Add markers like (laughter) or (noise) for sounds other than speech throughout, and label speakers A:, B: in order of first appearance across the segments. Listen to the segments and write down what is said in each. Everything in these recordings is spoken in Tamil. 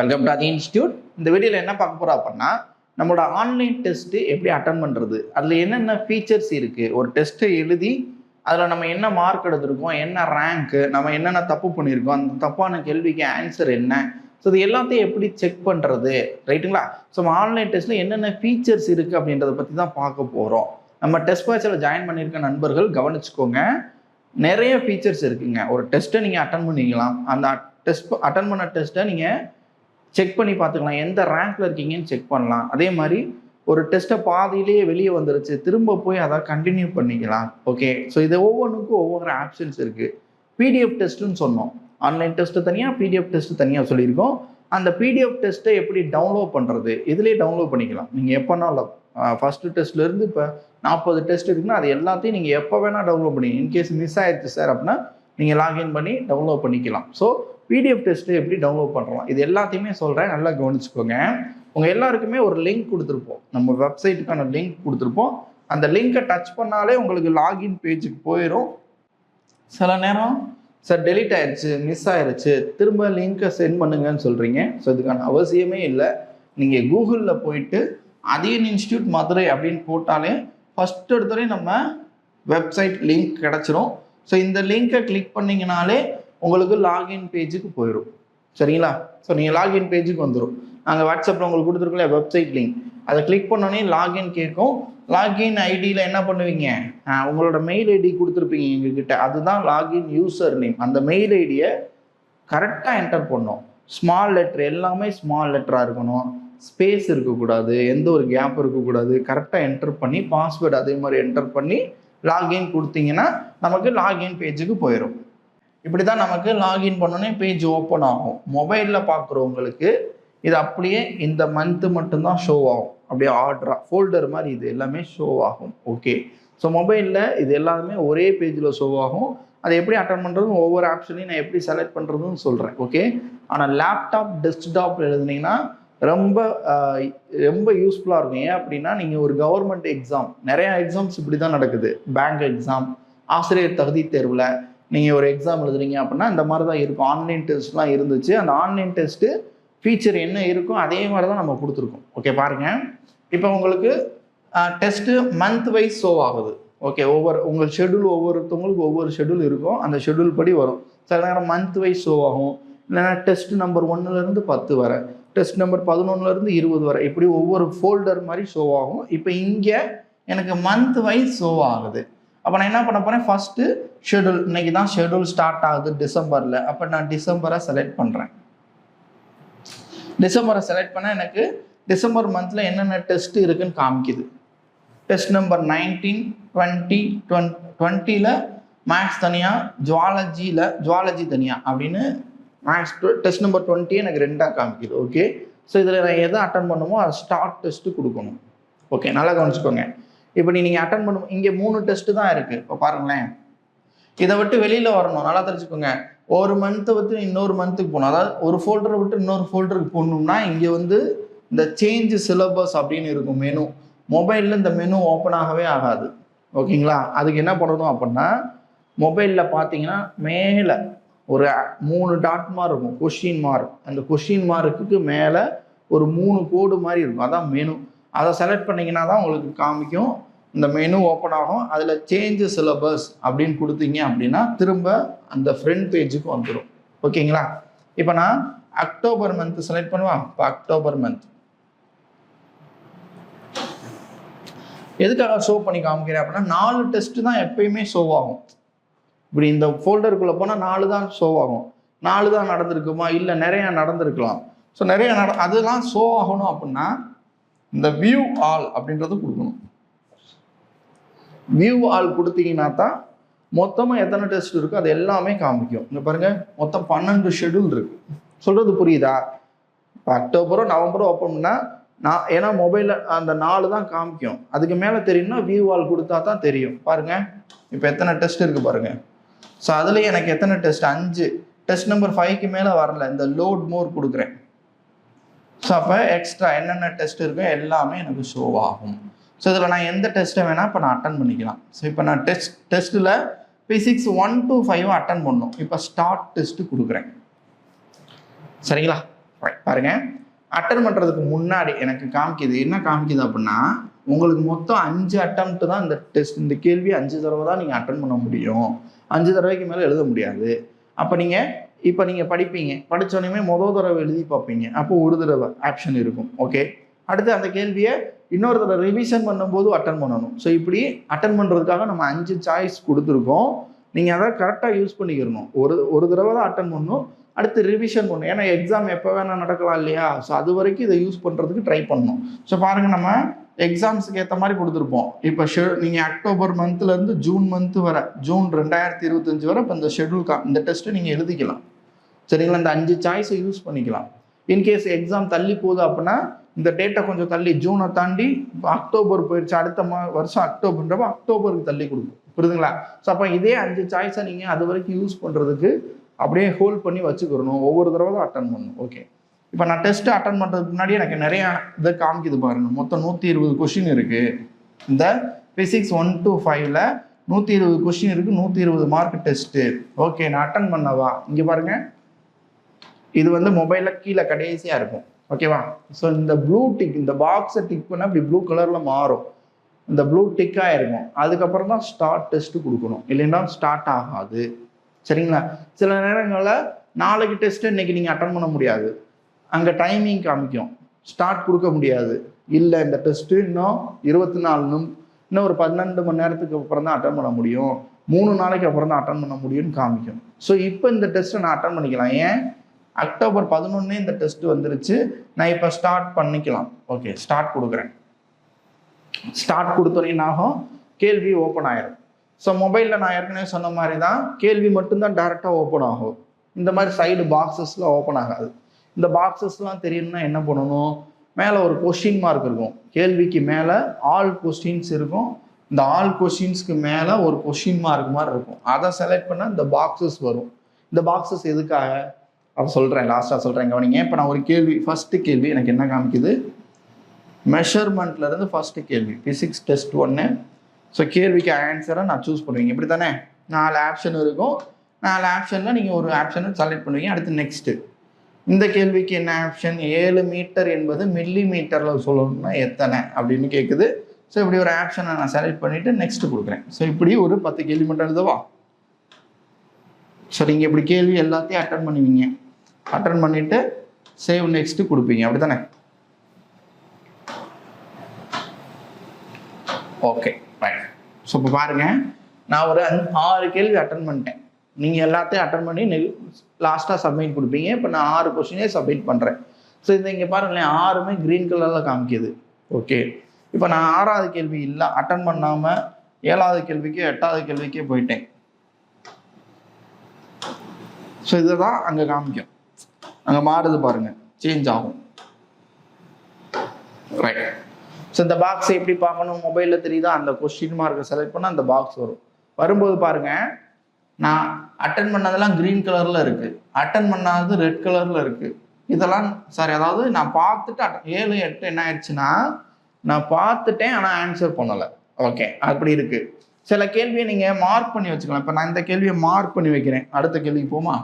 A: வெல்கம் டு அதி இன்ஸ்டியூட். இந்த வீடியோவில் என்ன பார்க்க போகிறோம் அப்படின்னா நம்மளோட ஆன்லைன் டெஸ்ட்டு எப்படி அட்டன் பண்ணுறது அதில் என்னென்ன ஃபீச்சர்ஸ் இருக்குது ஒரு டெஸ்ட்டை எழுதி அதில் நம்ம என்ன மார்க் எடுத்திருக்கோம்? என்ன ரேங்க்கு நம்ம என்னென்ன தப்பு பண்ணியிருக்கோம்? அந்த தப்பான கேள்விக்கு ஆன்சர் என்ன? ஸோ இது எல்லாத்தையும் எப்படி செக் பண்ணுறது ரைட்டுங்களா ஸோ நம்ம ஆன்லைன் டெஸ்ட்டில் என்னென்ன ஃபீச்சர்ஸ் இருக்குது அப்படின்றத பற்றி தான் பார்க்க போகிறோம் நம்ம டெஸ்ட் பேச்சில் ஜாயின் பண்ணியிருக்க நண்பர்கள் கவனிச்சுக்கோங்க. நிறைய ஃபீச்சர்ஸ் இருக்குங்க. ஒரு டெஸ்ட்டை நீங்கள் அட்டன் பண்ணிக்கலாம். அந்த டெஸ்ட் அட்டன் பண்ண டெஸ்ட்டை நீங்கள் செக் பண்ணி பார்த்துக்கலாம். எந்த ரேங்க்ல இருக்கீங்கன்னு செக் பண்ணலாம். அதே மாதிரி ஒரு டெஸ்ட்டை பாதியிலேயே வெளியே வந்துருச்சு. திரும்ப போய் அதை கண்டினியூ பண்ணிக்கலாம். ஓகே ஸோ இது ஒவ்வொன்றுக்கும் ஒவ்வொரு ஆப்ஷன்ஸ் இருக்குது பிடிஎஃப் டெஸ்ட்டுன்னு சொன்னோம். ஆன்லைன் டெஸ்ட்டு தனியாக பிடிஎஃப் டெஸ்ட்டு தனியாக சொல்லியிருக்கோம். அந்த பிடிஎஃப் டெஸ்ட்டை எப்படி டவுன்லோட் பண்ணுறது இதுலேயே டவுன்லோட் பண்ணிக்கலாம். நீங்கள் எப்போனாலும் ஃபஸ்ட்டு டெஸ்ட்லேருந்து இப்போ நாற்பது டெஸ்ட் இருக்குன்னா அது எல்லாத்தையும் நீங்கள் எப்போ வேணால் டவுன்லோட் பண்ணி இன்கேஸ் மிஸ் ஆயிடுச்சு சார் அப்படின்னா நீங்கள் லாகின் பண்ணி டவுன்லோட் பண்ணிக்கலாம். ஸோ பிடிஎஃப் டெஸ்ட்டு எப்படி டவுன்லோட் பண்ணுறோம் இது எல்லாத்தையுமே சொல்கிறேன் நல்லா கவனிச்சுக்கோங்க. உங்கள் எல்லாருக்குமே ஒரு லிங்க் கொடுத்துருப்போம். நம்ம வெப்சைட்டுக்கான லிங்க் கொடுத்துருப்போம். அந்த லிங்கை டச் பண்ணாலே உங்களுக்கு லாகின் பேஜுக்கு போயிடும் சில நேரம் சார் டெலிட் ஆயிடுச்சு மிஸ் ஆயிடுச்சு திரும்ப லிங்க்கை சென்ட் பண்ணுங்கன்னு சொல்கிறீங்க ஸோ இதுக்கான அவசியமே இல்லை. நீங்கள் கூகுளில் போயிட்டு அதியன் இன்ஸ்டியூட் மதுரை அப்படின்னு போட்டாலே ஃபஸ்ட் எடுத்தோடனே நம்ம வெப்சைட் லிங்க் கிடச்சிரும். ஸோ இந்த லிங்கை கிளிக் பண்ணிங்கனாலே உங்களுக்கு லாகின் பேஜுக்கு போயிடும் சரிங்களா? ஸோ நீங்கள் லாகின் பேஜுக்கு வந்துடும் நாங்கள் வாட்ஸ்அப்பில் உங்களுக்கு கொடுத்துருக்கோம்ல வெப்சைட் லிங்க் அதை கிளிக் பண்ணோன்னே லாகின் கேட்கும். லாகின் ஐடியில் என்ன பண்ணுவீங்க? உங்களோட மெயில் ஐடி கொடுத்துருப்பீங்க எங்ககிட்ட. அதுதான் லாகின் யூசர் நேம் அந்த மெயில் ஐடியை கரெக்டாக என்டர் பண்ணோம். ஸ்மால் லெட்ரு எல்லாமே ஸ்மால் லெட்டராக இருக்கணும். ஸ்பேஸ் இருக்கக்கூடாது எந்த ஒரு கேப் இருக்கக்கூடாது. கரெக்டாக என்டர் பண்ணி பாஸ்வேர்டு அதே மாதிரி என்டர் பண்ணி லாகின் கொடுத்தீங்கன்னா நமக்கு லாகின் பேஜுக்கு போயிடும் இப்படி தான் நமக்கு லாகின் பண்ணோன்னே பேஜ் ஓப்பன் ஆகும். மொபைலில் பார்க்குறவங்களுக்கு இது அப்படியே இந்த மந்த்து மட்டும்தான் ஷோ ஆகும். அப்படியே ஆர்டரா ஃபோல்டர் மாதிரி இது எல்லாமே ஷோ ஆகும். ஓகே ஸோ மொபைலில் இது எல்லாமே ஒரே பேஜில் ஷோ ஆகும். அதை எப்படி அட்டன் பண்ணுறதும் ஒவ்வொரு ஆப்ஷனையும் நான் எப்படி செலக்ட் பண்ணுறதுன்னு சொல்கிறேன் ஓகே ஆனால் லேப்டாப் டெஸ்க்டாப் எழுதுனீங்கன்னா ரொம்ப ரொம்ப யூஸ்ஃபுல்லாக இருக்கும். ஏன் அப்படின்னா நீங்கள் ஒரு கவர்மெண்ட் எக்ஸாம் நிறையா எக்ஸாம்ஸ் இப்படி தான் நடக்குது. பேங்க் எக்ஸாம் ஆசிரியர் தகுதி தேர்வில் நீங்கள் ஒரு எக்ஸாம் எழுதுறீங்க அப்படின்னா இந்த மாதிரி தான் இருக்கும் ஆன்லைன் டெஸ்ட்லாம் இருந்துச்சு. அந்த ஆன்லைன் டெஸ்ட்டு ஃபீச்சர் என்ன இருக்கோ அதே மாதிரி தான் நம்ம கொடுத்துருக்கோம். ஓகே பாருங்கள் இப்போ உங்களுக்கு டெஸ்ட்டு மந்த் வைஸ் ஷோ ஆகுது. ஓகே ஒவ்வொரு உங்கள் ஷெடியூல் ஒவ்வொருத்தவங்களுக்கு ஒவ்வொரு ஷெடியூல் இருக்கும். அந்த ஷெடியூல் படி வரும். சில நேரம் மந்த் வைஸ் ஷோ ஆகும். இல்லைன்னா டெஸ்ட் நம்பர் ஒன்றுலேருந்து பத்து வரை. டெஸ்ட் நம்பர் பதினொன்றுலேருந்து இருபது வரை. இப்படி ஒவ்வொரு ஃபோல்டர் மாதிரி ஷோ ஆகும். இப்போ இங்கே எனக்கு மந்த் வைஸ் ஷோ ஆகுது. அப்போ நான் என்ன பண்ண போகிறேன் ஃபஸ்ட்டு ஷெடியூல் இன்னைக்கு தான் ஷெடியூல் ஸ்டார்ட் ஆகுது டிசம்பரில். அப்போ நான் டிசம்பரை செலக்ட் பண்ணுறேன் டிசம்பரை செலக்ட் பண்ணால் எனக்கு டிசம்பர் மந்தில் என்னென்ன டெஸ்ட் இருக்குன்னு காமிக்குது. Test number nineteen twenty twenty டுவெண்ட்டியில் மேக்ஸ் தனியாக ஜுவாலஜியில் ஜுவாலஜி தனியாக அப்படின்னு மேக்ஸ் டெஸ்ட் நம்பர் டுவெண்ட்டி எனக்கு ரெண்டாக காமிக்குது. ஓகே ஸோ இதில் நான் எதை அட்டன் பண்ணுமோ அதை ஸ்டார்ட் டெஸ்ட்டு கொடுக்கணும். ஓகே நல்லா கவனிச்சுக்கோங்க. இப்போ நீங்கள் அட்டன் பண்ணும் இங்கே மூணு டெஸ்ட்டு தான் இருக்குது இப்போ பாருங்களேன். இதை விட்டு வெளியில் வரணும். நல்லா தெரிஞ்சுக்கோங்க. ஒரு மந்த்தை விட்டு இன்னொரு மந்த்துக்கு போகணும். அதாவது ஒரு ஃபோல்டரை விட்டு இன்னொரு ஃபோல்டருக்கு போகணும்னா இங்கே வந்து இந்த சேஞ்சு சிலபஸ் அப்படின்னு இருக்கும் மெனு மொபைலில் இந்த மெனு ஓப்பன் ஆகவே ஆகாது. ஓகேங்களா? அதுக்கு என்ன பண்ணணும் அப்படின்னா மொபைலில் பார்த்தீங்கன்னா மேலே ஒரு மூணு டாட் மாதிரி இருக்கும். கொஷின் மார்க் அந்த கொஷின் மார்க்குக்கு மேலே ஒரு மூணு கோடு மாதிரி இருக்கும். அதான் மெனு அதை செலக்ட் பண்ணிங்கன்னா தான் உங்களுக்கு காமிக்கும். இந்த மெனு ஓப்பன் ஆகும். அதில் சேஞ்சு சிலபஸ் அப்படின்னு கொடுத்தீங்க அப்படின்னா திரும்ப அந்த ஃப்ரண்ட் பேஜுக்கு வந்துடும் ஓகேங்களா இப்போ நான் அக்டோபர் மந்த் செலக்ட் பண்ணுவான் இப்போ அக்டோபர் மந்த் எதுக்காக ஷோ பண்ணி காமிக்கிறேன் அப்படின்னா நாலு டெஸ்ட்டு தான் எப்பயுமே ஷோ ஆகும். இப்படி இந்த ஃபோல்டருக்குள்ளே போனால் நாலு தான் ஷோ ஆகும். நாலு தான் நடந்திருக்குமா? இல்லை நிறையா நடந்திருக்கலாம். ஸோ நிறைய நட அதெல்லாம் ஷோ ஆகணும் அப்படின்னா இந்த வியூ ஆல் அப்படின்றது கொடுக்கணும். வியூ ஆல் கொடுத்தீங்கன்னா தான் மொத்தமாக எத்தனை டெஸ்ட் இருக்கோ அது எல்லாமே காமிக்கும். இங்கே பாருங்கள் மொத்தம் பன்னெண்டு ஷெட்யூல் இருக்கு. சொல்கிறது புரியுதா? இப்போ அக்டோபரோ நவம்பரோ ஓப்பன் பண்ணால் நான் ஏன்னா மொபைலில் அந்த நாலு தான் காமிக்கும். அதுக்கு மேலே தெரியும்னா வியூ ஆல் கொடுத்தா தான் தெரியும். பாருங்க இப்போ எத்தனை டெஸ்ட் இருக்குது பாருங்கள் ஸோ அதில் எனக்கு எத்தனை டெஸ்ட் அஞ்சு. டெஸ்ட் நம்பர் ஃபைவ்க்கு மேலே வரல. இந்த லோட் மோர் கொடுக்குறேன். ஸோ அப்போ எக்ஸ்ட்ரா என்னென்ன டெஸ்ட் இருக்கோ எல்லாமே எனக்கு ஷோ ஆகும். ஸோ இதில் நான் எந்த டெஸ்ட்டை வேணால் இப்போ நான் அட்டன் பண்ணிக்கலாம். ஸோ இப்போ நான் டெஸ்ட் டெஸ்ட்டில் physics one two five attend பண்ணணும் இப்போ ஸ்டார்ட் டெஸ்ட்டு கொடுக்குறேன். சரிங்களா? ரைட் பாருங்கள் அட்டன் பண்ணுறதுக்கு முன்னாடி எனக்கு காமிக்குது. என்ன காமிக்குது அப்படின்னா உங்களுக்கு மொத்தம் அஞ்சு அட்டம்ப்ட் தான் இந்த டெஸ்ட் இந்த கேள்வி அஞ்சு தடவை தான் நீங்கள் அட்டன் பண்ண முடியும். அஞ்சு தடவைக்கு மேலே எழுத முடியாது. அப்போ நீங்கள் இப்போ நீங்கள் படிப்பீங்க. படித்தோடனே மொதல் தடவை எழுதி பார்ப்பீங்க. அப்போ ஒரு தடவை ஆப்ஷன் இருக்கும். ஓகே அடுத்து அந்த கேள்வியை இன்னொரு தடவை ரிவிஷன் பண்ணும்போது அட்டன் பண்ணணும். ஸோ இப்படி அட்டன் பண்ணுறதுக்காக நம்ம அஞ்சு சாய்ஸ் கொடுத்துருக்கோம். நீங்கள் அதை கரெக்டாக யூஸ் பண்ணிக்கிறணும் ஒரு ஒரு தடவை தான் அட்டன் பண்ணணும். அடுத்து ரிவிஷன் பண்ணணும். ஏன்னா எக்ஸாம் எப்போ வேணால் நடக்கலாம் இல்லையா? ஸோ அது வரைக்கும் இதை யூஸ் பண்ணுறதுக்கு ட்ரை பண்ணணும். ஸோ பாருங்கள் நம்ம எக்ஸாம்ஸுக்கு ஏற்ற மாதிரி கொடுத்துருப்போம். இப்போ ஷெ நீங்கள் அக்டோபர் மந்த்லேருந்து ஜூன் மந்த் வரை ஜூன் ரெண்டாயிரத்தி இருபத்தஞ்சு வரை இப்போ இந்த ஷெட்யூல் கா இந்த டெஸ்ட்டு நீங்கள் எழுதிக்கலாம். சரிங்களா? இந்த அஞ்சு சாய்ஸை யூஸ் பண்ணிக்கலாம். இன்கேஸ் எக்ஸாம் தள்ளி போகுது அப்படின்னா இந்த டேட்டை கொஞ்சம் தள்ளி ஜூனை தாண்டி அக்டோபர் போயிடுச்சு அடுத்த மா வருஷம் அக்டோபர்ன்றப்ப அக்டோபருக்கு தள்ளி கொடுக்கும். புரியுதுங்களா? ஸோ அப்போ இதே அஞ்சு சாய்ஸை நீங்கள் அது வரைக்கும் யூஸ் பண்ணுறதுக்கு அப்படியே ஹோல்ட் பண்ணி வச்சுக்கிறணும் ஒவ்வொரு தடவை தான் அட்டன் பண்ணணும். ஓகே இப்போ நான் டெஸ்ட்டு அட்டன் பண்ணுறதுக்கு முன்னாடி எனக்கு நிறையா இதை காமிக்குது பாருங்கள் மொத்தம் நூற்றி இருபது கொஷின் இருக்குது இந்த ஃபிசிக்ஸ் ஒன் டு ஃபைவ்ல நூற்றி இருபது கொஷின் இருக்குது நூற்றி இருபது மார்க் டெஸ்ட்டு ஓகே நான் அட்டன் பண்ணவா? இங்கே பாருங்கள் இது வந்து மொபைலில் கீழே கடைசியாக இருக்கும். ஓகேவா ஸோ இந்த ப்ளூ டிக் இந்த பாக்ஸை டிக் பண்ணால் இப்படி ப்ளூ கலரில் மாறும். இந்த ப்ளூ டிக்காக இருக்கும். அதுக்கப்புறம் தான் ஸ்டார்ட் டெஸ்ட்டு கொடுக்கணும். இல்லைன்னா ஸ்டார்ட் ஆகாது. சரிங்களா? சில நேரங்களில் நாளைக்கு டெஸ்ட்டு இன்னைக்கு நீங்கள் அட்டன் பண்ண முடியாது. அங்கே டைமிங் காமிக்கும். ஸ்டார்ட் கொடுக்க முடியாது. இல்லை இந்த டெஸ்ட்டு இன்னும் இருபத்தி நாலு நிம் இன்னும் ஒரு பன்னெண்டு மணி நேரத்துக்கு அப்புறம் தான் அட்டன் பண்ண முடியும். மூணு நாளைக்கு அப்புறம் தான் அட்டன் பண்ண முடியும்னு காமிக்கும். ஸோ இப்போ இந்த டெஸ்ட்டை நான் அட்டன் பண்ணிக்கலாம். ஏன்? அக்டோபர் பதினொன்னே இந்த டெஸ்ட் வந்துருச்சு. நான் இப்போ ஸ்டார்ட் பண்ணிக்கலாம். ஓகே ஸ்டார்ட் கொடுக்குறேன். ஸ்டார்ட் கொடுத்தோன்னே ஆகும்? கேள்வி ஓப்பன் ஆயிரும். ஸோ மொபைலில் நான் ஏற்கனவே சொன்ன மாதிரி தான் கேள்வி மட்டும்தான் டேரெக்டாக ஓப்பன் ஆகும். இந்த மாதிரி சைடு பாக்ஸஸ்லாம் ஓப்பன் ஆகாது. இந்த பாக்ஸஸ்லாம் தெரியணும்னா என்ன பண்ணணும்? மேலே ஒரு கொஸ்டின் மார்க் இருக்கும். கேள்விக்கு மேலே ஆல் கொஸ்டின்ஸ் இருக்கும். இந்த ஆல் கொஸ்டின்ஸ்க்கு மேலே ஒரு கொஸ்டின் மார்க் மாதிரி இருக்கும். அதை செலக்ட் பண்ணால் இந்த பாக்ஸஸ் வரும். இந்த பாக்ஸஸ் எதுக்காக? அப்போ சொல்கிறேன் லாஸ்ட்டாக சொல்கிறேன் கவனிங்க. இப்போ நான் ஒரு கேள்வி ஃபஸ்ட்டு கேள்வி எனக்கு என்ன காமிக்குது? மெஷர்மெண்ட்லேருந்து ஃபஸ்ட்டு கேள்வி ஃபிசிக்ஸ் டெஸ்ட் ஒன்று ஸோ கேள்விக்கு ஆன்சரை நான் சூஸ் பண்ணுவீங்க. இப்படி தானே நாலு ஆப்ஷன் இருக்கும். நாலு ஆப்ஷனில் நீங்கள் ஒரு ஆப்ஷனை செலக்ட் பண்ணுவீங்க. அடுத்து நெக்ஸ்ட்டு இந்த கேள்விக்கு என்ன ஆப்ஷன் ஏழு மீட்டர் என்பது மில்லி மீட்டரில் சொல்லணும்னா எத்தனை? அப்படின்னு கேட்குது ஸோ இப்படி ஒரு ஆப்ஷனை நான் செலக்ட் பண்ணிவிட்டு நெக்ஸ்ட் கொடுக்குறேன். ஸோ இப்படி ஒரு பத்து கேள்வி மட்டும் எழுதவா? ஸோ நீங்கள் இப்படி கேள்வி எல்லாத்தையும் அட்டன் பண்ணுவீங்க. அட்டன் பண்ணிவிட்டு சேவ் நெக்ஸ்ட்டு கொடுப்பீங்க. அப்படி தானே ஓகே ரைட் ஸோ இப்போ பாருங்கள் நான் ஒரு ஆறு கேள்வி அட்டன் பண்ணிட்டேன். நீங்கள் எல்லாத்தையும் அட்டன் பண்ணி லாஸ்ட்டாக சப்மிட் கொடுப்பீங்க. இப்போ நான் ஆறு கொஸ்டினே சப்மிட் பண்ணுறேன் ஸோ இந்த இங்கே பாருங்களேன். ஆறுமே க்ரீன் கலரில் காமிக்கிது. ஓகே இப்போ நான் ஆறாவது கேள்வி இல்லை. அட்டன் பண்ணாமல் ஏழாவது கேள்விக்கு எட்டாவது கேள்விக்கே போயிட்டேன். ஸோ இதை தான் அங்கே காமிக்கும். அங்கே மாறுது பாருங்க. சேஞ்ச் ஆகும். ரைட் ஸோ இந்த பாக்ஸை எப்படி பார்க்கணும்? மொபைலில் தெரியுதா? அந்த கொஸ்டின் மார்க்கை செலக்ட் பண்ணால் அந்த பாக்ஸ் வரும். வரும்போது பாருங்க நான் அட்டன் பண்ணதெல்லாம் க்ரீன் கலரில் இருக்குது அட்டன் பண்ணாதது ரெட் கலரில் இருக்குது இதெல்லாம் சாரி அதாவது நான் பார்த்துட்டு அட் ஏழு எட்டு என்ன ஆயிடுச்சுன்னா நான் பார்த்துட்டேன் ஆனால் ஆன்சர் பண்ணலை. ஓகே அப்படி இருக்குது சில கேள்வியை நீங்கள் மார்க் பண்ணி வச்சுக்கலாம். இப்போ நான் இந்த கேள்வியை மார்க் பண்ணி வைக்கிறேன். அடுத்த கேள்விக்கு போமா?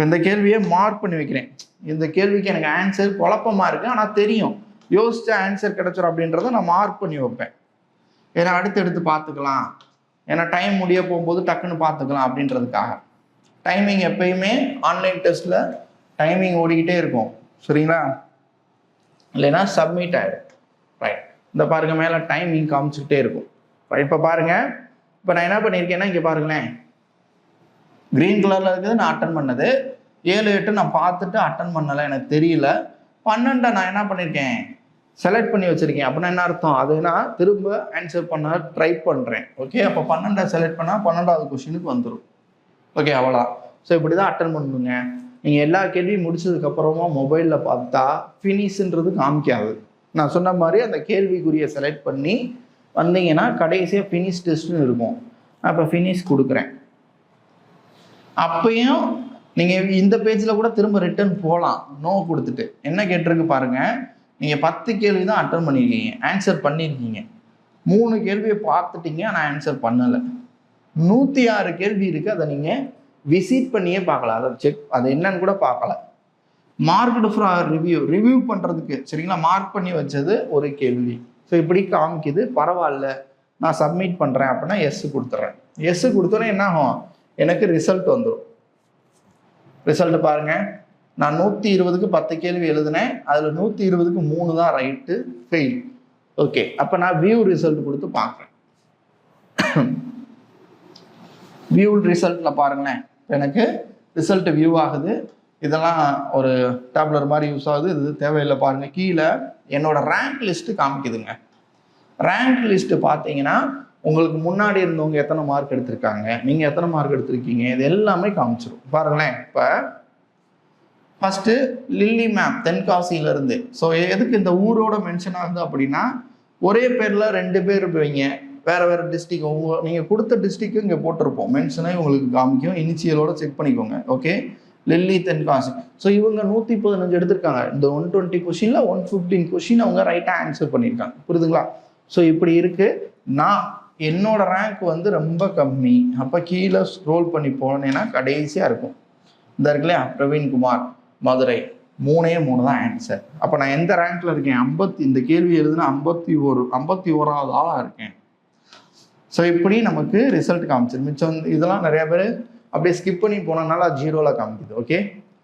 A: இப்போ இந்த கேள்வியை மார்க் பண்ணி வைக்கிறேன். இந்த கேள்விக்கு எனக்கு ஆன்சர் குழப்பமாக இருக்குது ஆனால் தெரியும். யோசிச்ச ஆன்சர் கிடைச்சிரும் அப்படின்றத நான் மார்க் பண்ணி வைப்பேன். ஏன்னா அடுத்து எடுத்து பார்த்துக்கலாம். ஏன்னா டைம் முடிய போகும்போது டக்குன்னு பார்த்துக்கலாம் அப்படின்றதுக்காக. டைமிங் எப்பயுமே ஆன்லைன் டெஸ்ட்டில் டைமிங் ஓடிக்கிட்டே இருக்கும். சரிங்களா? இல்லைன்னா சப்மிட் ஆகிடும் ரைட் இந்த பாருங்கள் மேலே டைமிங் காமிச்சிக்கிட்டே இருக்கும். இப்போ பாருங்க இப்போ நான் என்ன பண்ணியிருக்கேன்னா இங்கே பாருங்களேன். க்ரீன் கலரில் இருக்குது நான் அட்டன் பண்ணது. ஏழு எட்டு நான் பார்த்துட்டு அட்டன் பண்ணலை எனக்கு தெரியல. பன்னெண்டை நான் என்ன பண்ணியிருக்கேன் செலக்ட் பண்ணி வச்சுருக்கேன். அப்படின்னா என்ன அர்த்தம்? அதுனா திரும்ப ஆன்சர் பண்ண ட்ரை பண்ணுறேன் ஓகே அப்போ பன்னெண்டை செலக்ட் பண்ணால் பன்னெண்டாவது கொஷினுக்கு வந்துடும் ஓகே அவ்வளோ ஸோ இப்படி தான் அட்டன் பண்ணுங்க நீங்கள் எல்லா கேள்வியும் முடிச்சதுக்கப்புறமா மொபைலில் பார்த்தா ஃபினிஷுன்றது காமிக்காது. நான் சொன்ன மாதிரி அந்த கேள்விக்குரிய செலக்ட் பண்ணி வந்தீங்கன்னா கடைசியாக ஃபினிஷ் டெஸ்ட்னு இருக்கும். நான் இப்போ ஃபினிஷ் கொடுக்குறேன். அப்பையும் நீங்கள் இந்த பேஜில் கூட திரும்ப ரிட்டர்ன் போகலாம் நோ கொடுத்துட்டு. என்ன கேட்டிருக்கு பாருங்கள் நீங்கள் பத்து கேள்வி தான் அட்டன் பண்ணியிருக்கீங்க ஆன்சர் பண்ணியிருக்கீங்க மூணு கேள்வியை பார்த்துட்டீங்க. ஆனால் ஆன்சர் பண்ணலை. நூற்றி ஆறு கேள்வி இருக்குது அதை நீங்கள் விசிட் பண்ணியே பார்க்கல அதை செக் அது என்னன்னு கூட பார்க்கல. மார்க்டு ஃபார் ரிவ்யூ ரிவ்யூ பண்ணுறதுக்கு சரிங்களா? மார்க் பண்ணி வச்சது ஒரு கேள்வி. ஸோ இப்படி காமிக்குது. பரவாயில்ல. நான் சப்மிட் பண்ணுறேன் அப்படின்னா எஸ் கொடுத்துட்றேன் எஸ் கொடுத்தோன்னே என்ன ஆகும்? எனக்கு ரிசல்ட் வந்துடும் ரிசல்ட்டு பாருங்கள் நான் நூற்றி இருபதுக்கு பத்து கேள்வி எழுதினேன். அதில் நூற்றி இருபதுக்கு மூணு தான் ரைட்டு ஃபெயில் ஓகே அப்போ நான் வியூ ரிசல்ட் கொடுத்து பார்க்குறேன். வியூ ரிசல்ட்டில் பாருங்களேன். எனக்கு ரிசல்ட்டு வியூ ஆகுது. இதெல்லாம் ஒரு டேப்லர் மாதிரி யூஸ் ஆகுது. இது தேவையில்லை பாருங்கள் கீழே என்னோடய ரேங்க் லிஸ்ட்டு காமிக்குதுங்க. ரேங்க் லிஸ்ட்டு பார்த்தீங்கன்னா உங்களுக்கு முன்னாடி இருந்தவங்க எத்தனை மார்க் எடுத்திருக்காங்க? நீங்கள் எத்தனை மார்க் எடுத்திருக்கீங்க? இது எல்லாமே காமிச்சிரும். பாருங்களேன் இப்போ ஃபஸ்ட்டு லில்லி மேம் தென்காசியிலேருந்து ஸோ எதுக்கு இந்த ஊரோட மென்ஷன் ஆகுது அப்படின்னா ஒரே பேரில் ரெண்டு பேர் இருப்பீங்க. வேறு வேறு டிஸ்ட்ரிக் உங்க நீங்கள் கொடுத்த டிஸ்ட்ரிக்கு இங்கே போட்டிருப்போம். மென்ஷனே உங்களுக்கு காமிக்கும். இனிஷியலோட செக் பண்ணிக்கோங்க. Okay Lily Tenkasi. ஸோ இவங்க நூற்றி பதினஞ்சு எடுத்திருக்காங்க. இந்த ஒன் டுவெண்ட்டி கொஷினில் ஒன் ஃபிஃப்டீன் கொஷின் அவங்க ரைட்டாக ஆன்சர் பண்ணியிருக்காங்க. புரியுதுங்களா? ஸோ இப்படி இருக்குது நான் என்னோட ரேங்க் வந்து ரொம்ப கம்மி. அப்போ கீழே ஸ்க்ரோல் பண்ணி போனேன்னா கடைசியாக இருக்கும். இந்த இருக்கு இல்லையா பிரவீன்குமார் மதுரை. மூணே மூணு தான் ஆன்சர் அப்போ நான் எந்த ரேங்க்ல இருக்கேன்? ஐம்பத்தி இந்த கேள்வி எழுதுனா ஐம்பத்தி ஒரு ஐம்பத்தி ஓராவது ஆளாக இருக்கேன். ஸோ இப்படி நமக்கு ரிசல்ட் காமிச்சிரு. மிச்சம் வந்து இதெல்லாம் நிறைய பேர் அப்படியே ஸ்கிப் பண்ணி போனதுனால ஜீரோவில் காமிக்குது. ஓகே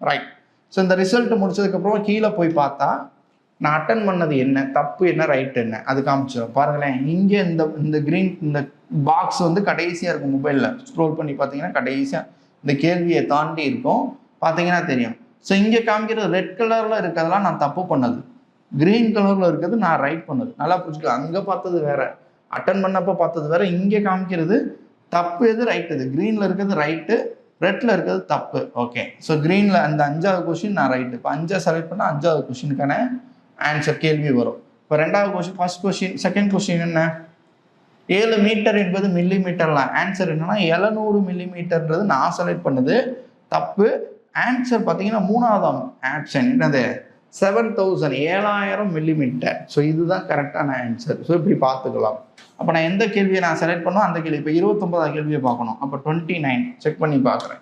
A: ரைட் ஸோ இந்த ரிசல்ட் முடிச்சதுக்கப்புறம் கீழே போய் பார்த்தா நான் அட்டன் பண்ணது என்ன? தப்பு என்ன? ரைட் என்ன? அது காமிச்சிடும் பாருங்களேன் இங்கே இந்த இந்த க்ரீன் இந்த பாக்ஸ் வந்து கடைசியாக இருக்கும் மொபைலில் ஸ்க்ரோல் பண்ணி பார்த்தீங்கன்னா கடைசியாக இந்த கேள்வியை தாண்டி இருக்கும். பார்த்தீங்கன்னா தெரியும். ஸோ இங்கே காமிக்கிறது ரெட் கலரில் இருக்கிறதெல்லாம் நான் தப்பு பண்ணது. க்ரீன் கலரில் இருக்கிறது நான் ரைட் பண்ணது. நல்லா புரிஞ்சுக்க. அங்கே பார்த்தது வேற. அட்டன் பண்ணப்போ பார்த்தது வேற. இங்கே காமிக்கிறது தப்பு எது? ரைட் எது க்ரீனில் இருக்கிறது ரைட்டு ரெட்டில் இருக்கிறது தப்பு. ஓகே ஸோ க்ரீனில் அந்த அஞ்சாவது கொஷின் நான் ரைட்டு இப்போ அஞ்சா செலக்ட் பண்ணால் அஞ்சாவது கொஷினுக்கான ஆன்சர் கேள்வி வரும். இப்போ ரெண்டாவது question first question second question என்ன? ஏழு மீட்டர் என்பது மில்லி மீட்டர்லாம் ஆன்சர் என்னன்னா எழுநூறு மில்லி மீட்டர்ன்றது நான் செலக்ட் பண்ணது தப்பு. ஆன்சர் பார்த்தீங்கன்னா மூணாவது ஆப்ஷன் என்னது? செவன் தௌசண்ட் ஏழாயிரம் மில்லி மீட்டர் ஸோ இதுதான் கரெக்டான ஆன்சர் ஸோ இப்படி பார்த்துக்கலாம். அப்போ நான் எந்த கேள்வியை நான் செலக்ட் பண்ணோம் அந்த கேள்வி. இப்போ இருபத்தொன்பதாவது கேள்வியை பார்க்கணும். அப்போ டுவெண்ட்டி நைன் செக் பண்ணி பார்க்குறேன்.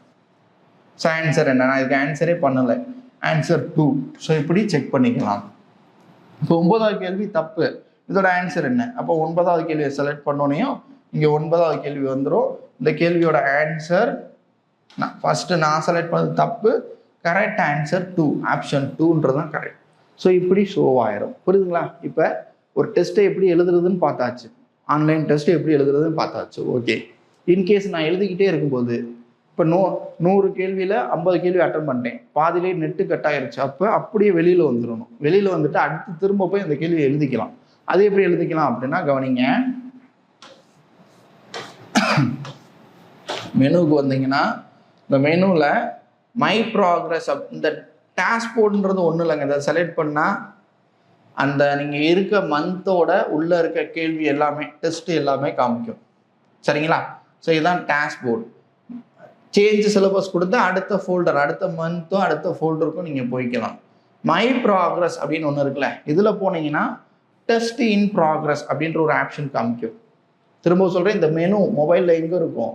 A: ஸோ ஆன்சர் என்ன? நான் இதுக்கு ஆன்சரே பண்ணலை. ஆன்சர் டூ ஸோ இப்படி செக் பண்ணிக்கலாம். இப்போ ஒன்பதாவது கேள்வி தப்பு. இதோட ஆன்சர் என்ன? அப்போ ஒன்பதாவது கேள்வியை செலக்ட் பண்ணோனையும் இங்கே ஒன்பதாவது கேள்வி வந்துடும் இந்த கேள்வியோட ஆன்சர் நான் ஃபஸ்ட்டு நான் செலக்ட் பண்ணது தப்பு. கரெக்ட் ஆன்சர் டூ ஆப்ஷன் டூன்றது தான் கரெக்ட் ஸோ இப்படி ஷோ ஆயிரும். புரியுதுங்களா? இப்போ ஒரு டெஸ்ட்டை எப்படி எழுதுறதுன்னு பார்த்தாச்சு. ஆன்லைன் டெஸ்ட் எப்படி எழுதுறதுன்னு பார்த்தாச்சு. ஓகே இன்கேஸ் நான் எழுதிக்கிட்டே இருக்கும்போது இப்போ நூ நூறு கேள்வியில் ஐம்பது கேள்வி அட்டன் பண்ணிட்டேன். பாதிலே நெட்டு கட் ஆயிருச்சு அப்போ அப்படியே வெளியில் வந்துடணும். வெளியில் வந்துட்டு அடுத்து திரும்ப போய் அந்த கேள்வியை எழுதிக்கலாம். அது எப்படி எழுதிக்கலாம் அப்படின்னா கவனிங்க. (coughs) மெனுவுக்கு வந்தீங்கன்னா இந்த மெனுவில் மை ப்ராக்ரஸ் அப் இந்த டேஷ்போர்டுன்றது ஒன்றும் இல்லைங்க. இதை செலக்ட் பண்ணால் அந்த நீங்கள் இருக்க மந்தோட உள்ளே இருக்க கேள்வி எல்லாமே டெஸ்ட் எல்லாமே காமிக்கும். சரிங்களா? ஸோ இதுதான் டேஷ்போர்ட் சேஞ்ச் சிலபஸ் கொடுத்து அடுத்த ஃபோல்டர் அடுத்த மந்த்தும் அடுத்த ஃபோல்டருக்கும் நீங்கள் போய்க்கலாம். மை ப்ராக்ரஸ் அப்படின்னு ஒன்று இருக்குல்ல இதில் போனீங்கன்னா டெஸ்ட் இன் ப்ராக்ரஸ் அப்படின்ற ஒரு ஆப்ஷன் காமிக்கும். திரும்ப சொல்கிறேன் இந்த மெனு மொபைலில் எங்கே இருக்கும்?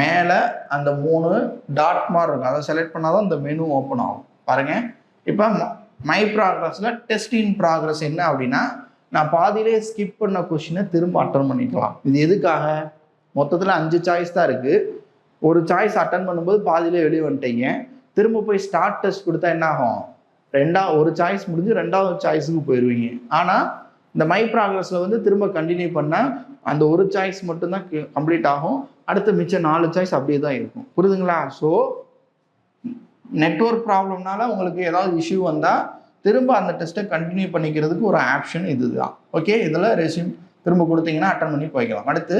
A: மேலே அந்த மூணு டாட் மாதிரி இருக்கும். அதை செலக்ட் பண்ணால் தான் இந்த மெனு ஓப்பன் ஆகும். பாருங்கள் இப்போ மை ப்ராக்ரஸில் டெஸ்ட் இன் ப்ராக்ரஸ் என்ன அப்படின்னா நான் பாதியிலே ஸ்கிப் பண்ண கொஷினை திரும்ப அட்டன் பண்ணிக்கலாம். இது எதுக்காக? மொத்தத்தில் அஞ்சு சாய்ஸ் தான் இருக்குது ஒரு சாய்ஸ் அட்டன் பண்ணும்போது பாதியிலே வெளியே வந்துட்டீங்க. திரும்ப போய் ஸ்டார்ட் டெஸ்ட் கொடுத்தா என்ன ஆகும் ரெண்டா ஒரு சாய்ஸ் முடிஞ்சு ரெண்டாவது சாய்ஸுக்கு போயிடுவீங்க ஆனால் இந்த மை ப்ராக்ரஸில் வந்து திரும்ப கண்டினியூ பண்ணால் அந்த ஒரு சாய்ஸ் மட்டும்தான் கம்ப்ளீட் ஆகும். அடுத்த மிச்சம் நாலு சாய்ஸ் அப்படியே தான் இருக்கும். புரியுதுங்களா ஸோ நெட்ஒர்க் ப்ராப்ளம்னால உங்களுக்கு ஏதாவது இஷ்யூ வந்தால் திரும்ப அந்த டெஸ்ட்டை கண்டினியூ பண்ணிக்கிறதுக்கு ஒரு ஆப்ஷன் இதுதான். ஓகே இதில் ரெசியூம் திரும்ப கொடுத்தீங்கன்னா அட்டன் பண்ணி போய்க்கலாம். அடுத்து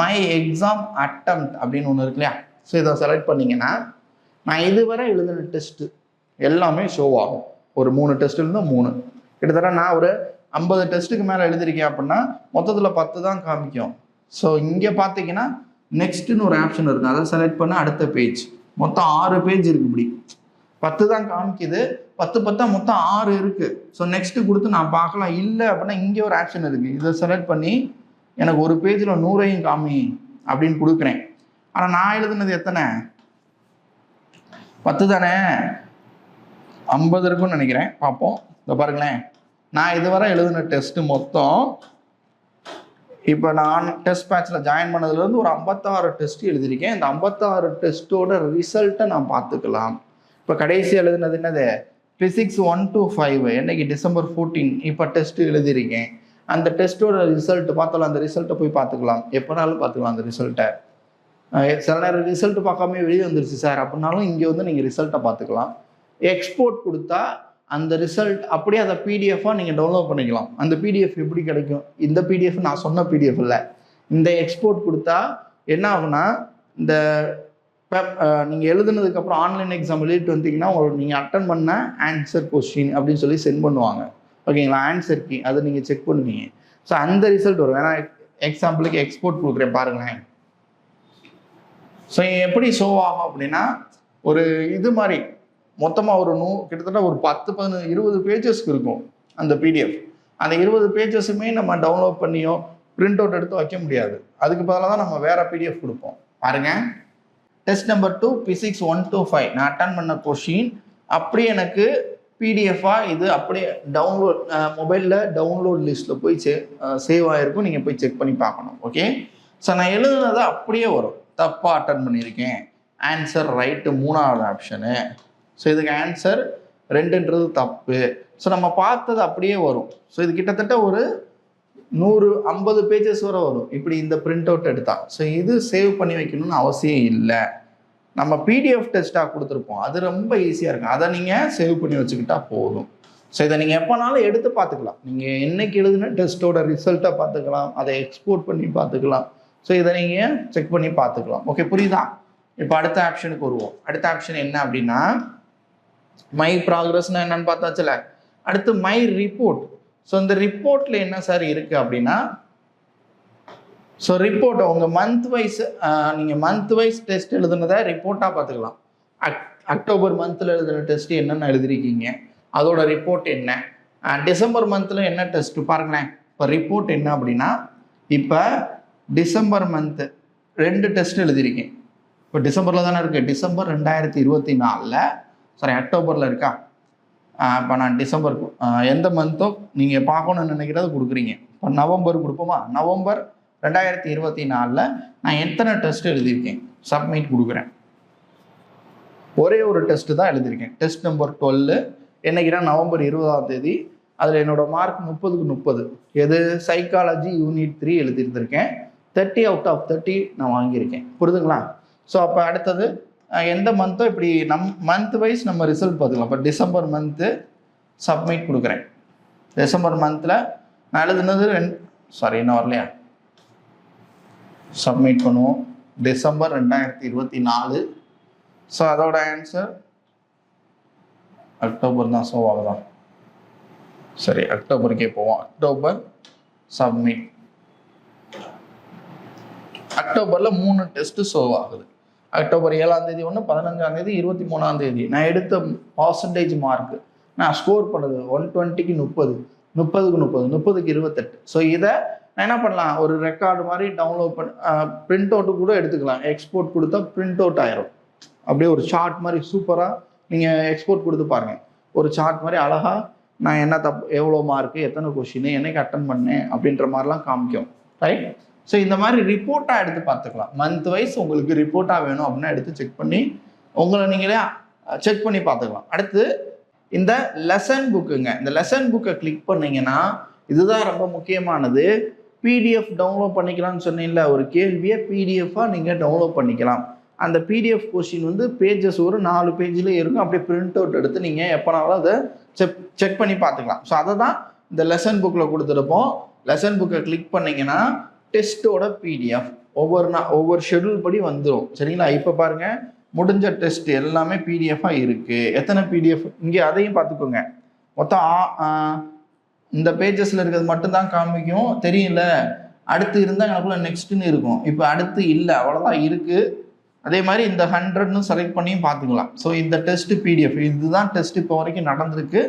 A: மை எக்ஸாம் அட்டம் அப்படின்னு ஒன்று இருக்கு இல்லையா? ஸோ இதை செலக்ட் பண்ணிங்கன்னா நான் இதுவரை எழுதின டெஸ்ட்டு எல்லாமே ஷோ ஆகும். ஒரு மூணு டெஸ்ட்டு இருந்தால் மூணு. கிட்டத்தட்ட நான் ஒரு ஐம்பது டெஸ்ட்டுக்கு மேலே எழுதிருக்கேன் அப்படின்னா மொத்தத்தில் பத்து தான் காமிக்கும். ஸோ இங்கே பார்த்தீங்கன்னா நெக்ஸ்ட்டுன்னு ஒரு ஆப்ஷன் இருக்குது அதை செலக்ட் பண்ண அடுத்த பேஜ் மொத்தம் ஆறு பேஜ் இருக்கு இப்படி. பத்து தான் காமிக்குது. பத்து பத்தா மொத்தம் ஆறு இருக்குது ஸோ நெக்ஸ்ட்டு கொடுத்து நான் பார்க்கலாம். இல்லை அப்படின்னா இங்கே ஒரு ஆப்ஷன் இருக்குது இதை செலக்ட் பண்ணி எனக்கு ஒரு பேஜில் நூறையும் காமி அப்படின்னு கொடுக்குறேன். ஆனால் நான் எழுதுனது எத்தனை? பத்து தானே? ஐம்பது இருக்கும்னு நினைக்கிறேன். பார்ப்போம். இந்த பாருங்களேன். நான் இதுவரை எழுதின டெஸ்ட்டு மொத்தம் இப்போ நான் டெஸ்ட் பேட்சில் ஜாயின் பண்ணதுலேருந்து ஒரு ஐம்பத்தாறு டெஸ்ட் எழுதியிருக்கேன். இந்த ஐம்பத்தாறு டெஸ்ட்டோட ரிசல்ட்டை நான் பார்த்துக்கலாம். இப்போ கடைசி எழுதுனது என்னது? ஃபிசிக்ஸ் ஒன் டு ஃபைவ் என்னைக்கு? டிசம்பர் ஃபோர்டீன் இப்போ டெஸ்ட் எழுதியிருக்கேன். அந்த டெஸ்ட்டோட ரிசல்ட் பார்த்தாலும் அந்த ரிசல்ட்டை போய் பார்த்துக்கலாம். எப்போனாலும் பார்த்துக்கலாம் அந்த ரிசல்ட்டை சில நேரம் ரிசல்ட் பார்க்காம வெளியே வந்துருச்சு சார். அப்படின்னாலும் இங்கே வந்து நீங்கள் ரிசல்ட்டை பார்த்துக்கலாம். எக்ஸ்போர்ட் கொடுத்தா அந்த ரிசல்ட் அப்படியே அதை பிடிஎஃபாக நீங்கள் டவுன்லோட் பண்ணிக்கலாம். அந்த பிடிஎஃப் எப்படி கிடைக்கும்? இந்த பிடிஎஃப் நான் சொன்ன பிடிஎஃப் இல்லை. இந்த எக்ஸ்போர்ட் கொடுத்தா என்ன ஆகுனா இந்த நீங்கள் எழுதுனதுக்கப்புறம் ஆன்லைன் எக்ஸாம் எழுதிட்டு வந்தீங்கன்னா உங்களுக்கு நீங்கள் அட்டன் பண்ண ஆன்சர் கொஸ்டின் அப்படின்னு சொல்லி சென்ட் பண்ணுவாங்க. ஓகேங்களா ஆன்சர் கீ அதை நீங்கள் செக் பண்ணுவீங்க. ஸோ அந்த ரிசல்ட் வரும். ஏன்னா எக்ஸாம்பிளுக்கு எக்ஸ்போர்ட் கொடுக்குறேன் பாருங்களேன். ஸோ எப்படி ஷோ ஆகும் அப்படின்னா ஒரு இது மாதிரி மொத்தமாக ஒரு நூ கிட்டத்தட்ட ஒரு பத்து பதினஞ்சு இருபது பேஜஸ்க்கு இருக்கும் அந்த பிடிஎஃப் அந்த இருபது பேஜஸுமே நம்ம டவுன்லோட் பண்ணியோ பிரிண்ட் அவுட் எடுத்து வைக்க முடியாது. அதுக்கு பதிலாக தான் நம்ம வேற பிடிஎஃப் கொடுப்போம். பாருங்க. Test number two physics one two five நான் அட்டன் பண்ண கொஷின் அப்படியே எனக்கு பிடிஎஃபாக இது அப்படியே டவுன்லோட் மொபைலில் டவுன்லோட் லிஸ்ட்டில் போய் சே சேவ் ஆகிருக்கும் நீங்கள் போய் செக் பண்ணி பார்க்கணும். ஓகே ஸோ நான் எழுதுனது அப்படியே வரும். தப்பாக அட்டன் பண்ணியிருக்கேன். ஆன்சர் ரைட்டு மூணாவது ஆப்ஷனு ஸோ இதுக்கு ஆன்சர் ரெண்டுன்றது தப்பு. ஸோ நம்ம பார்த்தது அப்படியே வரும். ஸோ இது கிட்டத்தட்ட ஒரு நூறு ஐம்பது பேஜஸ் வரை வரும். இப்படி இந்த பிரிண்ட் அவுட் எடுத்தால் ஸோ இது சேவ் பண்ணி வைக்கணும்னு அவசியம் இல்லை. நம்ம பிடிஎஃப் டெஸ்ட்டாக கொடுத்துருப்போம். அது ரொம்ப ஈஸியாக இருக்கும். அதை நீங்கள் சேவ் பண்ணி வச்சுக்கிட்டா போதும். ஸோ இதை நீங்கள் எப்போனாலும் எடுத்து பார்த்துக்கலாம். நீங்கள் என்னைக்கு எழுதுன டெஸ்ட்டோட ரிசல்ட்டை பார்த்துக்கலாம். அதை எக்ஸ்போர்ட் பண்ணி பார்த்துக்கலாம். ஸோ இதை நீங்கள் செக் பண்ணி பார்த்துக்கலாம். ஓகே புரியுதா? இப்போ அடுத்த ஆப்ஷனுக்கு வருவோம். அடுத்த ஆப்ஷன் என்ன அப்படின்னா மை ப்ராக்ரஸ்னா என்னன்னு பார்த்தாச்சுல? அடுத்து மை ரிப்போர்ட் ஸோ இந்த ரிப்போர்ட்டில் என்ன சார் இருக்குது அப்படின்னா ஸோ ரிப்போர்ட் உங்கள் மந்த் வைஸ் நீங்கள் மந்த் வைஸ் டெஸ்ட் எழுதுனதை ரிப்போர்ட்டாக பார்த்துக்கலாம். அக் அக்டோபர் மந்தில் எழுதுன டெஸ்ட் என்னென்ன எழுதிருக்கீங்க? அதோட ரிப்போர்ட் என்ன? டிசம்பர் மந்தில் என்ன டெஸ்ட் பாருங்களேன். இப்போ ரிப்போர்ட் என்ன அப்படின்னா இப்போ டிசம்பர் மந்த்து ரெண்டு டெஸ்ட் எழுதிருக்கேன். இப்போ டிசம்பரில் தானே இருக்குது டிசம்பர் ரெண்டாயிரத்தி இருபத்தி நாலில் சாரி அக்டோபரில் இருக்கா? இப்போ நான் டிசம்பருக்கு எந்த மந்த்தோ நீங்கள் பார்க்கணும்னு நினைக்கிறத கொடுக்குறீங்க. இப்போ நவம்பர் கொடுப்போமா? நவம்பர் ரெண்டாயிரத்தி இருபத்தி நாலில் நான் எத்தனை டெஸ்ட் எழுதியிருக்கேன்? சப்மிட் கொடுக்குறேன். ஒரே ஒரு டெஸ்ட் தான் எழுதியிருக்கேன். டெஸ்ட் நம்பர் டுவெல்லு என்னைக்குனா நவம்பர் இருபதாம் தேதி. அதில் என்னோடய மார்க் முப்பதுக்கு முப்பது. எது? சைக்காலஜி யூனிட் த்ரீ எழுதியிருந்திருக்கேன். தேர்ட்டி அவுட் ஆஃப் தேர்ட்டி நான் வாங்கியிருக்கேன். புரிதுங்களா? ஸோ அப்போ அடுத்தது எந்த மந்த்தோ இப்படி நம் மந்த் வைஸ் நம்ம ரிசல்ட் பார்த்துக்கலாம். இப்போ டிசம்பர் மந்த்து சப்மிட் கொடுக்குறேன். டிசம்பர் மந்தில் நான் எழுதுனது ரெண்டு சாரி இன்னும் வரலையா? சப்மிட் பண்ணுவோம். டிசம்பர் ரெண்டாயிரத்தி இருபத்தி நாலு. ஸோ அதோட ஆன்சர் அக்டோபர் தான். ஸோ ஆகுதான் சரி அக்டோபருக்கே போவோம். அக்டோபர் சப்மிட் அக்டோபரில் மூணு டெஸ்ட்டு ஷோ ஆகுது. அக்டோபர் ஏழாம் தேதி ஒன்று பதினஞ்சாம் தேதி இருபத்தி மூணாம் தேதி. நான் எடுத்த பர்சன்டேஜ் மார்க்கு நான் ஸ்கோர் பண்ணது ஒன் டுவெண்ட்டிக்கு முப்பது. முப்பதுக்கு முப்பது. முப்பதுக்கு இருபத்தெட்டு. ஸோ இதை நான் என்ன பண்ணலாம்? ஒரு ரெக்கார்டு மாதிரி டவுன்லோட் பண்ண பிரிண்ட் அவுட்டு கூட எடுத்துக்கலாம். எக்ஸ்போர்ட் கொடுத்தா பிரிண்ட் அவுட் ஆயிரும். அப்படியே ஒரு சார்ட் மாதிரி சூப்பராக நீங்கள் எக்ஸ்போர்ட் கொடுத்து பாருங்கள் ஒரு சார்ட் மாதிரி அழகாக நான் என்ன தப்பு எவ்வளோ மார்க்கு எத்தனை கொஷின் என்னைக்கு அட்டன் பண்ணேன் அப்படின்ற மாதிரிலாம் காமிக்கும். ரைட் ஸோ இந்த மாதிரி ரிப்போர்ட்டாக எடுத்து பார்த்துக்கலாம். மந்த் வைஸ் உங்களுக்கு ரிப்போர்ட்டாக வேணும் அப்படின்னா எடுத்து செக் பண்ணி உங்களை நீங்களே செக் பண்ணி பார்த்துக்கலாம். அடுத்து இந்த லெசன் புக்குங்க இந்த லெசன் புக்கை கிளிக் பண்ணிங்கன்னா இதுதான் ரொம்ப முக்கியமானது. பிடிஎஃப் டவுன்லோட் பண்ணிக்கலாம்னு சொன்னீங்கல்ல ஒரு கேள்வியை பிடிஎஃபாக நீங்கள் டவுன்லோட் பண்ணிக்கலாம். அந்த பிடிஎஃப் கொஷின் வந்து பேஜஸ் ஒரு நாலு பேஜில் இருக்கும். அப்படியே பிரிண்ட் அவுட் எடுத்து நீங்கள் எப்போனாலும் அதை செக் செக் பண்ணி பார்த்துக்கலாம். ஸோ அதை தான் இந்த லெசன் புக்கில் கொடுத்துருப்போம். லெசன் புக்கை கிளிக் பண்ணிங்கன்னா டெஸ்ட்டோட பிடிஎஃப் ஒவ்வொரு நாள் ஒவ்வொரு ஷெடியூல் படி வந்துடும் சரிங்களா? இப்போ பாருங்கள் முடிஞ்ச டெஸ்ட் எல்லாமே பிடிஎஃபாக இருக்குது எத்தனை பிடிஎஃப் இங்கே அதையும் பார்த்துக்கோங்க. மொத்தம் ஆ, இந்த பேஜஸில் இருக்கிறது மட்டும்தான் காமிக்கும். தெரியல. அடுத்து இருந்தால் எனக்குள்ள நெக்ஸ்ட்னு இருக்கும். இப்போ அடுத்து இல்லை. அவ்வளோதான் இருக்குது அதே மாதிரி இந்த ஹண்ட்ரட்னு செலக்ட் பண்ணியும் பார்த்துக்கலாம். ஸோ இந்த டெஸ்ட் பிடிஎஃப் இதுதான் டெஸ்ட் இப்போ வரைக்கும் நடந்திருக்கு.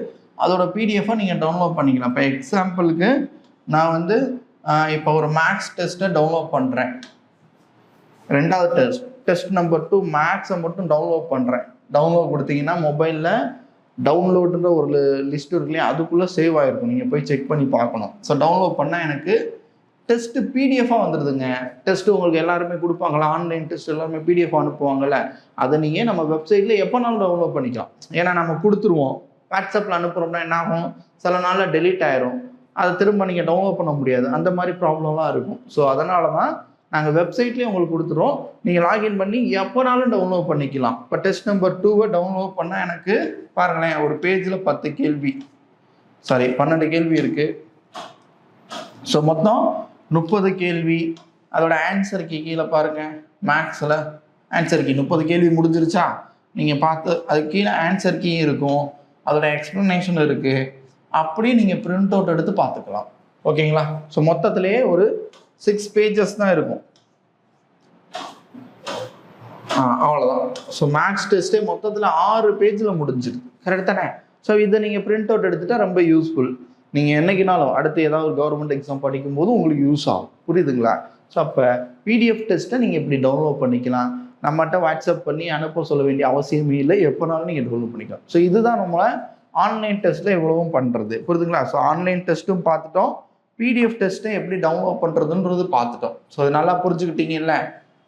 A: அதோட பிடிஎஃபை நீங்கள் டவுன்லோட் பண்ணிக்கலாம். இப்போ எக்ஸாம்பிளுக்கு நான் வந்து இப்போ ஒரு மேக்ஸ் டெஸ்ட்டை டவுன்லோட் பண்ணுறேன் ரெண்டாவது டெஸ்ட் டெஸ்ட் நம்பர் டூ மேக்ஸை மட்டும் டவுன்லோட் பண்ணுறேன் டவுன்லோட் கொடுத்தீங்கன்னா மொபைலில் டவுன்லோடுன்ற ஒரு லிஸ்ட் இருக்கு இல்லையா அதுக்குள்ளே சேவ் ஆகிருக்கும் நீங்கள் போய் செக் பண்ணி பார்க்கணும். ஸோ டவுன்லோட் பண்ணால் எனக்கு டெஸ்ட்டு பிடிஎஃபாக வந்துடுதுங்க டெஸ்ட்டு உங்களுக்கு எல்லாருமே கொடுப்பாங்களா? ஆன்லைன் டெஸ்ட் எல்லாருமே பிடிஎஃப் அனுப்புவாங்கல்ல? அதை நீங்கள் நம்ம வெப்சைட்டில் எப்போனாலும் டவுன்லோட் பண்ணிக்கலாம். ஏன்னா நம்ம கொடுத்துருவோம். வாட்ஸ்அப்பில் அனுப்புகிறோம்னா என்ன ஆகும்? சில நாளில் டெலீட் ஆயிரும். அதை திரும்ப நீங்கள் டவுன்லோட் பண்ண முடியாது. அந்த மாதிரி ப்ராப்ளம்லாம் இருக்கும். ஸோ அதனால தான் நாங்கள் வெப்சைட்லேயே உங்களுக்கு கொடுத்துருவோம் நீங்கள் லாகின் பண்ணி எப்போனாலும் டவுன்லோட் பண்ணிக்கலாம். இப்போ டெஸ்ட் நம்பர் டூவை டவுன்லோட் பண்ணால் எனக்கு பாருங்களேன் ஒரு பேஜில் பத்து கேள்வி. சாரி பன்னெண்டு கேள்வி இருக்குது ஸோ மொத்தம் முப்பது கேள்வி. அதோட ஆன்சர் கீ கீழே பாருங்கள் மேக்ஸில் ஆன்சர் கீ முப்பது கேள்வி முடிஞ்சிருச்சா? நீங்கள் பார்த்து அது கீழே ஆன்சர் கீ இருக்கும். அதோட எக்ஸ்ப்ளனேஷன் இருக்குது அப்படியே நீங்கள் பிரிண்ட் அவுட் எடுத்து பார்த்துக்கலாம். ஓகேங்களா ஸோ மொத்தத்திலேயே ஒரு சிக்ஸ் பேஜஸ் தான் இருக்கும். ஆ அவ்வளோதான் ஸோ மேக்ஸ் டெஸ்ட்டே மொத்தத்தில் ஆறு பேஜில் முடிஞ்சிருக்கு கரெக்ட் தானே? ஸோ இதை நீங்கள் பிரிண்ட் அவுட் எடுத்துட்டா ரொம்ப யூஸ்ஃபுல் நீங்கள் என்னைக்குனாலும் அடுத்து ஏதாவது ஒரு கவர்மெண்ட் எக்ஸாம் படிக்கும்போது உங்களுக்கு யூஸ் ஆகும். புரியுதுங்களா? ஸோ அப்போ பிடிஎஃப் டெஸ்ட்டை நீங்கள் இப்படி டவுன்லோட் பண்ணிக்கலாம். நம்மகிட்ட வாட்ஸ்அப் பண்ணி அனுப்ப சொல்ல வேண்டிய அவசியமே இல்லை. எப்போனாலும் நீங்கள் டவுன்லோட் பண்ணிக்கலாம். ஸோ இதுதான் நம்மளை ஆன்லைன் டெஸ்ட்டில் எவ்வளவும் பண்ணுறது புரியுதுங்களா? ஸோ ஆன்லைன் டெஸ்ட்டும் பார்த்துட்டோம். பிடிஎஃப் டெஸ்ட்டை எப்படி டவுன்லோட் பண்ணுறதுன்றது பார்த்துட்டோம். ஸோ அது நல்லா புரிஞ்சுக்கிட்டீங்கல்ல?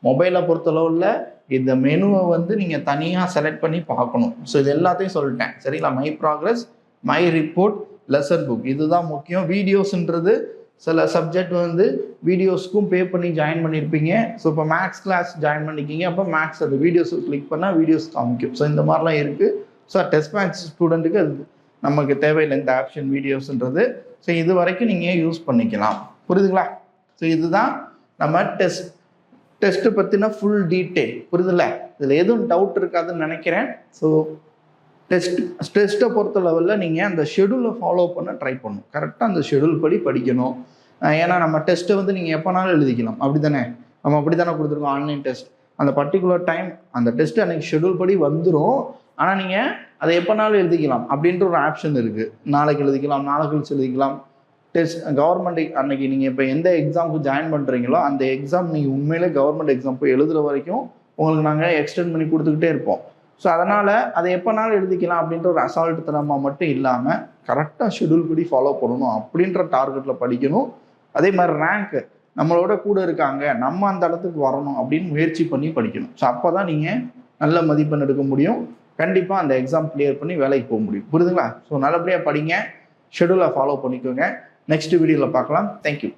A: மொபைலை பொறுத்தளவில் இந்த மெனுவை வந்து நீங்கள் தனியாக செலக்ட் பண்ணி பார்க்கணும். ஸோ இது எல்லாத்தையும் சொல்லிட்டேன். சரிங்களா? My progress my report lesson book இதுதான் முக்கியம். வீடியோஸ்ன்றது சில சப்ஜெக்ட் வந்து வீடியோஸ்க்கும் பே பண்ணி ஜாயின் பண்ணியிருப்பீங்க ஸோ இப்போ மேக்ஸ் கிளாஸ் ஜாயின் பண்ணிக்கிங்க அப்போ மேக்ஸ் அது வீடியோஸ் கிளிக் பண்ணால் வீடியோஸ் காமிக்கும். ஸோ இந்த மாதிரிலாம் இருக்குது ஸோ டெஸ்ட் மேட்ச் ஸ்டூடெண்ட்டுக்கு அது நமக்கு தேவையில்லை. இந்த ஆப்ஷன் வீடியோஸ்ன்றது ஸோ இது வரைக்கும் நீங்கள் யூஸ் பண்ணிக்கலாம். புரியுதுங்களா? ஸோ இதுதான் நம்ம டெஸ்ட் டெஸ்ட்டு பற்றின ஃபுல் டீட்டெயில் புரியுதுல்ல? இதில் எதுவும் டவுட் இருக்காதுன்னு நினைக்கிறேன். ஸோ டெஸ்ட் டெஸ்ட்டை பொறுத்த லெவலில் நீங்கள் அந்த ஷெடியூலை ஃபாலோ பண்ண ட்ரை பண்ணணும். கரெக்டாக அந்த ஷெடியூல் படி படிக்கணும். ஏன்னா நம்ம டெஸ்ட்டை வந்து நீங்கள் எப்போனாலும் எழுதிக்கலாம். அப்படி தானே நம்ம அப்படி தானே கொடுத்துருக்கோம் ஆன்லைன் டெஸ்ட் அந்த பர்டிகுலர் டைம் அந்த டெஸ்ட் அன்றைக்கி ஷெடியூல் படி வந்துடும் ஆனால் நீங்கள் அதை எப்போனாலும் எழுதிக்கலாம். அப்படின்ற ஒரு ஆப்ஷன் இருக்குது நாளைக்கு எழுதிக்கலாம் நாளை கழிச்சு எழுதிக்கலாம். டெஸ்ட் கவர்மெண்ட் அன்னைக்கு நீங்கள் இப்போ எந்த எக்ஸாமுக்கு ஜாயின் பண்ணுறீங்களோ அந்த எக்ஸாம் நீங்கள் உண்மையிலே கவர்மெண்ட் எக்ஸாம் போய் எழுதுகிற வரைக்கும் உங்களுக்கு நாங்கள் எக்ஸ்டெண்ட் பண்ணி கொடுத்துக்கிட்டே இருப்போம். ஸோ அதனால் அதை எப்போனாலும் எழுதிக்கலாம் அப்படின்ற ஒரு அசால்ட் தரமாக மட்டும் இல்லாமல் கரெக்டாக ஷெடியூல் படி ஃபாலோ பண்ணணும் அப்படின்ற டார்கெட்டில் படிக்கணும். அதே மாதிரி ரேங்க்கு நம்மளோட கூட இருக்காங்க நம்ம அந்த இடத்துக்கு வரணும் அப்படின்னு முயற்சி பண்ணி படிக்கணும். ஸோ அப்போ தான் நீங்கள் நல்ல மதிப்பெண் எடுக்க முடியும். கண்டிப்பாக அந்த எக்ஸாம் கிளியர் பண்ணி வேலைக்கு போக முடியும். புரியுதுங்களா? ஸோ நல்லபடியாக படிங்க. ஷெடியூலை ஃபாலோ பண்ணிக்கோங்க. நெக்ஸ்ட் வீடியோவில் பார்க்கலாம். தேங்க்யூ